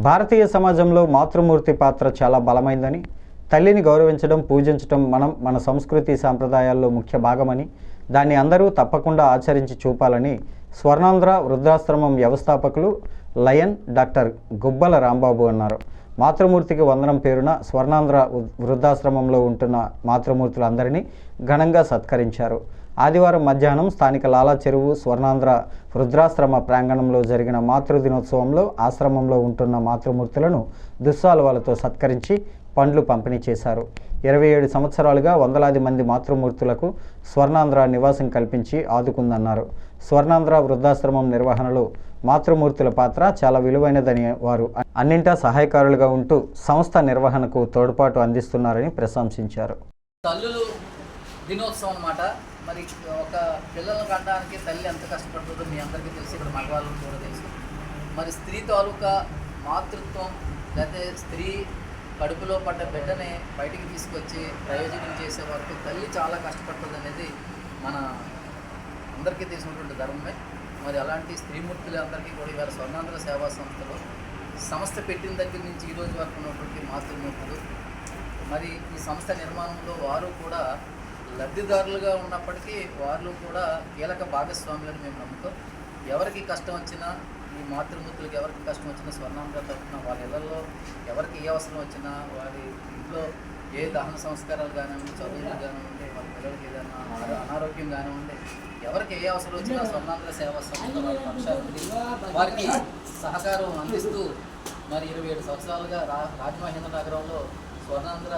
భారతీయ సమాజంలో మాతృమూర్తి పాత్ర చాలా బలమైందని తల్లిని గౌరవించడం పూజించడం మనం మన సంస్కృతి సాంప్రదాయాల్లో ముఖ్య భాగమని దాన్ని అందరూ తప్పకుండా ఆచరించి చూపాలని స్వర్ణాంధ్ర వృద్ధాశ్రమం వ్యవస్థాపకులు లయన్ డాక్టర్ గుబ్బల రాంబాబు అన్నారు. మాతృమూర్తికి వందనం పేరున స్వర్ణాంధ్ర వృద్ధాశ్రమంలో ఉంటున్న మాతృమూర్తులందరినీ ఘనంగా సత్కరించారు. ఆదివారం మధ్యాహ్నం స్థానిక లాలా చెరువు స్వర్ణాంధ్ర వృద్ధాశ్రమ ప్రాంగణంలో జరిగిన మాతృదినోత్సవంలో ఆశ్రమంలో ఉంటున్న మాతృమూర్తులను దుస్సాలువాలతో సత్కరించి పండ్లు పంపిణీ చేశారు. ఇరవై ఏడు సంవత్సరాలుగా వందలాది మంది మాతృమూర్తులకు స్వర్ణాంధ్ర నివాసం కల్పించి ఆదుకుందన్నారు. స్వర్ణాంధ్ర వృద్ధాశ్రమం నిర్వహణలో మాతృమూర్తుల పాత్ర చాలా విలువైనదని వారు అన్నింటా సహాయకారులుగా ఉంటూ సంస్థ నిర్వహణకు తోడ్పాటు అందిస్తున్నారని ప్రశంసించారు. తల్లులు దినోత్సవం అన్నమాట. మరి ఒక పిల్లలను కనడానికి తల్లి ఎంత కష్టపడుతుందో మీ అందరికీ తెలుసు ఇక్కడ మగవాళ్ళకి కూడా తెలుసు. మరి స్త్రీ తాలూకా మాతృత్వం లేకపోతే స్త్రీ కడుపులో పడ్డ బిడ్డని బయటికి తీసుకొచ్చి ప్రయోజనం చేసే వరకు తల్లి చాలా కష్టపడుతుంది అనేది మన అందరికీ తెలిసినటువంటి ధర్మమే. మరి అలాంటి స్త్రీమూర్తులు అందరికీ కూడా ఇవాళ స్వర్ణాంధ్ర సేవా సంస్థలో సంస్థ పెట్టిన దగ్గర నుంచి ఈ రోజు వరకు ఉన్నటువంటి మాతృమూర్తులు. మరి ఈ సంస్థ నిర్మాణంలో వారు కూడా లబ్ధిదారులుగా ఉన్నప్పటికీ వాళ్ళు కూడా కీలక భాగస్వాములని మేము నమ్ముతాం. ఎవరికి కష్టం వచ్చినా ఈ మాతృమూర్తులకు ఎవరికి కష్టం వచ్చినా స్వర్ణాంధ్ర తరఫున వాళ్ళ ఇళ్ళలో ఎవరికి ఏ అవసరం వచ్చినా వారి ఇంట్లో ఏ దహన సంస్కారాలు కానివ్వండి చదువులు కానివ్వండి వాళ్ళ పిల్లలకి ఏదైనా వాళ్ళ అనారోగ్యం కానివ్వండి ఎవరికి ఏ అవసరం వచ్చినా స్వర్ణాంధ్ర సేవా సంస్థ వాళ్ళ వారికి సహకారం అందిస్తూ మరి ఇరవై ఏడు సంవత్సరాలుగా రా రాజమహేంద్ర నగరంలో స్వర్ణాంధ్ర